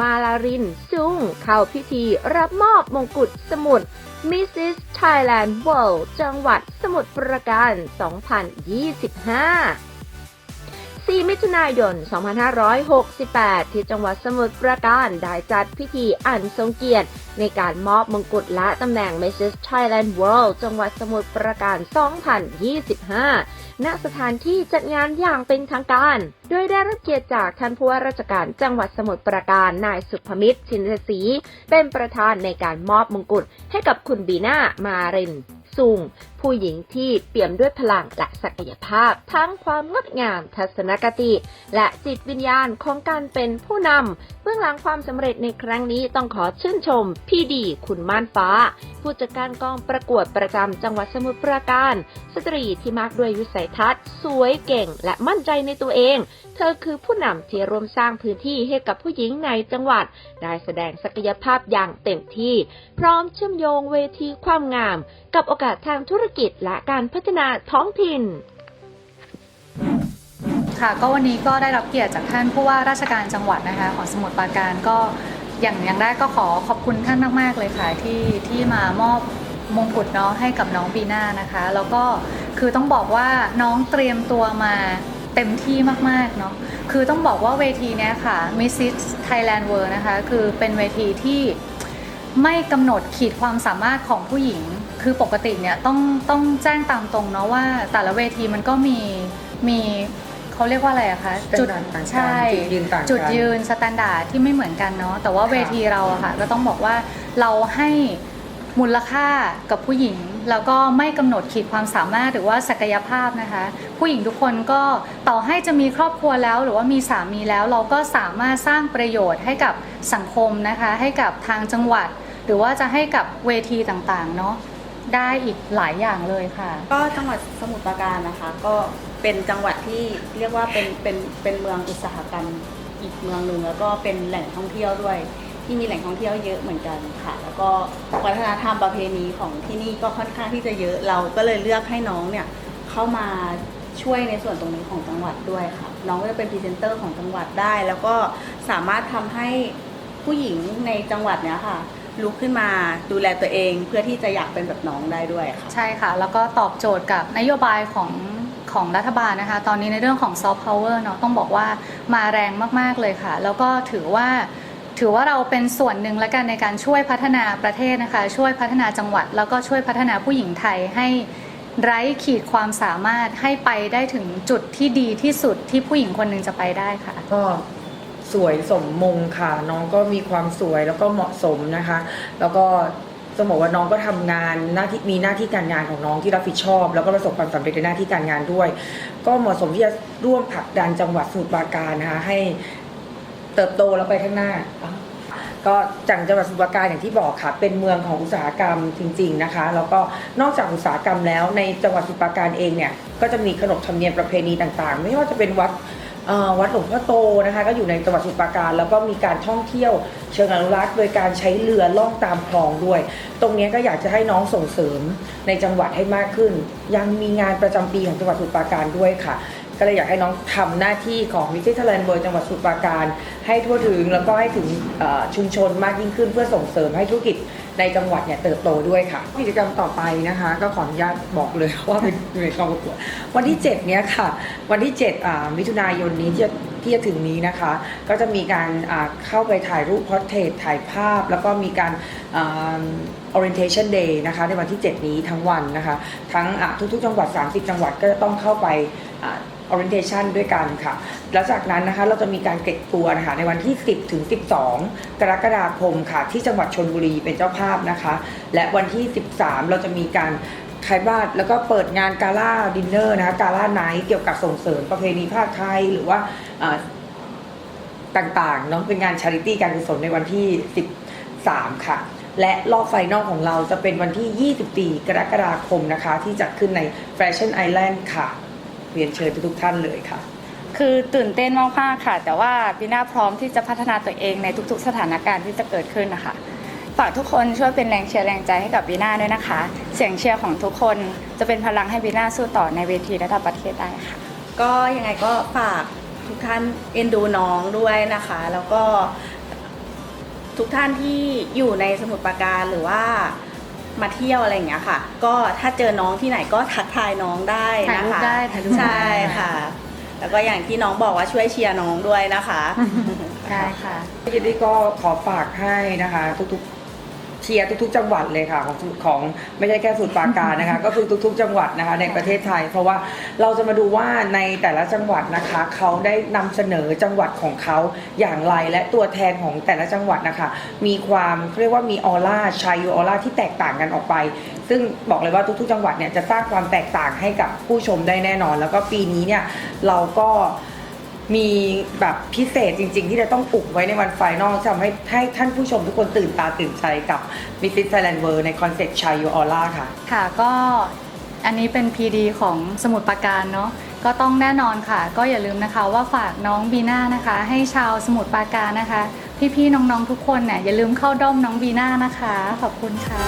มาลาริน ซุง เข้าพิธีรับมอบมงกุฎสมุทร Mrs. Thailand World จังหวัดสมุทรปราการ 2025 4 มิถุนายน 2568 ที่จังหวัดสมุทรปราการได้จัดพิธีอันทรงเกียรติ ในการมอบมงกุฎและตำแหน่ง Mrs. Thailand World จังหวัดสมุทรปราการ 2025 ณ สถานที่จัดงานอย่างเป็นทางการ โดยได้รับเกียรติจากท่านผู้ว่าราชการจังหวัดสมุทรปราการ นายสุภมิตร ชินศรี เป็นประธานในการมอบมงกุฎให้กับคุณบีน่า มาริน ซุง ผู้หญิงที่เปี่ยมด้วยพลังและศักยภาพ ทั้งความงดงามทัศนคติ และจิตวิญญาณของการเป็นผู้นำเบื้องหลังความสำเร็จในครั้งนี้ต้องขอชื่นชม พี่ดีคุณม่านฟ้า ผู้จัดการกองประกวดประจำจังหวัดสมุทรปราการ สตรีที่มากด้วยวิสัยทัศน์ สวยเก่ง และมั่นใจในตัวเอง เธอคือผู้นำที่ร่วมสร้างพื้นที่ให้กับผู้หญิงในจังหวัด ได้แสดงศักยภาพอย่างเต็มที่ พร้อมเชื่อมโยงเวทีความงาม กับโอกาสทางธุรกิจและการพัฒนาท้องถิ่นค่ะก็วันนี้ก็ได้รับเกียรติจากท่านผู้ว่าราชการจังหวัดนะคะของสมุทรปราการก็อย่างอย่างแรกก็ขอขอบคุณท่านมาก ๆ เลยค่ะที่ที่มามอบมงกุฎเนาะให้กับน้องบีน่านะคะ แล้วก็คือต้องบอกว่าน้องเตรียมตัวมาเต็มที่มากๆเนาะคือต้องบอกว่าเวทีเนี้ยค่ะ Mrs Thailand World นะคะ คือเป็นเวทีที่ไม่กำหนดขีดความสามารถของผู้หญิง คือปกติเนี่ยต้องต้องแจ้งตามตรงเนาะว่าแต่ละเวทีมันก็มีมีเขาเรียกว่าอะไรอะคะจุดต่างกันใช่จุดยืนต่างกันจุดยืนสแตนดาร์ดที่ไม่เหมือนกันเนาะแต่ว่าค่ะเวทีเราอะค่ะก็ต้องบอกว่าเราให้มูลค่ากับผู้หญิง แล้วก็ไม่กำหนดขีดความสามารถหรือว่าศักยภาพนะคะ ผู้หญิงทุกคนก็ต่อให้จะมีครอบครัวแล้ว หรือว่ามีสามีแล้วเราก็สามารถสร้างประโยชน์ให้กับสังคมนะคะ ให้กับทางจังหวัด หรือว่าจะให้กับเวทีต่างๆเนาะ ได้อีกหลายอย่างเลยค่ะ ก็จังหวัดสมุทรปราการนะคะ ก็เป็นจังหวัดที่เรียกว่าเป็นเป็นเป็นเมืองอุตสาหกรรมอีกเมืองหนึ่งแล้วก็เป็นแหล่งท่องเที่ยวด้วย ที่มีแหล่งท่องเที่ยวเยอะเหมือนกันค่ะ แล้วก็วัฒนธรรมประเพณีของที่นี่ก็ค่อนข้างที่จะเยอะเราก็เลยเลือกให้น้องเนี่ยเข้ามาช่วยในส่วนตรงนี้ของจังหวัดด้วยค่ะ น้องก็จะเป็นพรีเซนเตอร์ของจังหวัดได้ แล้วก็สามารถทำให้ผู้หญิงในจังหวัดเนี้ยค่ะ ลุกขึ้นมาดูแลตัวเอง เพื่อที่จะอยากเป็นแบบน้องได้ด้วยค่ะ ใช่ค่ะ แล้วก็ตอบโจทย์กับนโยบายของของรัฐบาลนะคะ ตอนนี้ในเรื่องของซอฟต์พาวเวอร์เนาะต้องบอกว่ามาแรงมาก ๆ เลยค่ะ แล้วก็ถือว่าถือว่าเราเป็นส่วนหนึ่งและกันในการช่วยพัฒนาประเทศนะคะ ช่วยพัฒนาจังหวัด แล้วก็ช่วยพัฒนาผู้หญิงไทยให้ไร้ขีดความสามารถให้ไปได้ถึงจุดที่ดีที่สุดที่ผู้หญิงคนหนึ่งจะไปได้ค่ะ ก็ สวยสมมงค่ะ น้องก็มีความสวยแล้วก็เหมาะสมนะคะ แล้วก็จะบอกว่าน้องก็ทำงานหน้าที่มีหน้าที่การงานของน้องที่รับผิดชอบ แล้วก็ประสบความสำเร็จในหน้าที่การงานด้วย ก็เหมาะสมที่จะร่วมผลักดันจังหวัดสมุทรปราการนะคะให้เติบโตแล้วไปข้างหน้าก็จังจังหวัดสมุทรปราการอย่างที่บอกค่ะ เป็นเมืองของอุตสาหกรรมจริง ๆนะคะ แล้วก็นอกจากอุตสาหกรรมแล้วในจังหวัดสมุทรปราการเองเนี่ยก็จะมีขนบธรรมเนียมประเพณีต่างๆ ไม่ว่าจะเป็นวัด วัดหลวงพ่อโตนะคะก็อยู่ในจังหวัดสมุทรปราการ แล้วก็มีการท่องเที่ยวเชิงอนุรักษ์ โดยการใช้เรือล่องตามคลองด้วย ตรงนี้ก็อยากจะให้น้องส่งเสริมในจังหวัดให้มากขึ้น ยังมีงานประจำปีของจังหวัดสมุทรปราการด้วยค่ะก็เลยอยากให้น้องทำหน้าที่ของวิทยาลัยเบอร์จังหวัดสุทรปราการ ให้ทั่วถึงแล้วก็ให้ถึงชุมชนมากยิ่งขึ้นเพื่อส่งเสริมให้ธุรกิจ ในจังหวัดเนี่ยเติบโตด้วยค่ะ กิจกรรมต่อไปนะคะ ก็ขออนุญาตบอกเลยว่าเป็นเป็นกองประกวดวันที่ 7 เนี้ยค่ะ วันที่7อ่ามิถุนายนนี้ที่จะที่จะถึงนี้นะคะ ก็จะมีการอ่าเข้าไปถ่ายรูปพอร์เทรตถ่ายภาพ แล้วก็มีการอ่า orientation day นะคะ ในวันที่ 7 นี้ทั้งวันนะคะ ทั้งอะทุกๆ จังหวัด 30 จังหวัดก็จะต้องเข้าไปอ่า orientation ด้วยกันค่ะ แล้วจากนั้นนะคะเราจะมีการเก็บตัวนะคะในวันที่ 10 ถึง 12 กรกฎาคมค่ะ ที่จังหวัดชนบุรีเป็นเจ้าภาพนะคะ และวันที่ 13 เราจะมีการขายบ้านแล้วก็เปิดงานกาล่าดินเนอร์นะคะกาล่าไนท์เกี่ยวกับส่งเสริมประเพณีภาคไทยหรือว่าต่างๆเนาะเป็นงานชาริตี้การกุศลในวันที่ 13 ค่ะ และรอบไฟนอลของเราจะเป็นวันที่ 24 กรกฎาคมนะคะ ที่จัดขึ้นใน Fashion Island ค่ะ เรียนเชิญทุกๆท่านเลยค่ะ คือตื่นเต้นมากๆค่ะ แต่ว่าบีน่าพร้อมที่จะพัฒนาตัวเองในทุกๆ สถานการณ์ที่จะเกิดขึ้นนะคะฝากทุกคนช่วยเป็นแรงเชียร์แรงใจให้กับบีน่าด้วยนะคะ เสียงเชียร์ของทุกคนจะเป็นพลังให้บีน่าสู้ต่อในเวทีระดับประเทศได้ค่ะ ก็ยังไงก็ฝากทุกท่านเอ็นดูน้องด้วยนะคะ แล้วก็ทุกท่านที่อยู่ในสมุทรปราการหรือว่า มาเที่ยวอะไรอย่างเงี้ยค่ะ ก็ถ้าเจอน้องที่ไหนก็ทักทายน้องได้ถ่ายนะรูปคะได้ถ่ายรูปใช่ได้ค่ะ แล้วก็อย่างที่น้องบอกว่าช่วยเชียร์น้องด้วยนะคะ ได้ค่ะยินดีก็ขอฝากให้นะคะ ทุกๆ เชียร์ทุกๆ จังหวัดเลยค่ะของของไม่ใช่แค่สุดปราการนะคะ ก็คือทุกๆ จังหวัดนะคะในประเทศไทย เพราะว่าเราจะมาดูว่าในแต่ละจังหวัดนะคะเขาได้นำเสนอจังหวัดของเขาอย่างไรและตัวแทนของแต่ละจังหวัดนะคะ มีความเขาเรียกว่ามีออร่าชายออร่าที่แตกต่างกันออกไป ซึ่งบอกเลยว่าทุกๆ จังหวัดเนี่ยจะสร้างความแตกต่างให้กับผู้ชมได้แน่นอน แล้วก็ปีนี้เนี่ยเราก็ มีแบบพิเศษจริง ๆ ที่จะต้องปลุกไว้ในวันไฟนอลทำให้ให้ท่านผู้ชมทุกคนตื่นตาตื่นใจกับ Miss Thailand World ในคอนเซ็ปต์ชายยูออร่าค่ะ ค่ะก็อันนี้เป็น PD ของสมุดปราการเนาะก็ต้องแน่นอนค่ะ ก็อย่าลืมนะคะว่าฝากน้องบีน่านะคะ ให้ชาวสมุดปราการนะคะ พี่ๆน้องๆทุกคนเนี่ยอย่าลืมเข้าด้อมน้องบีน่านะคะ ขอบคุณค่ะ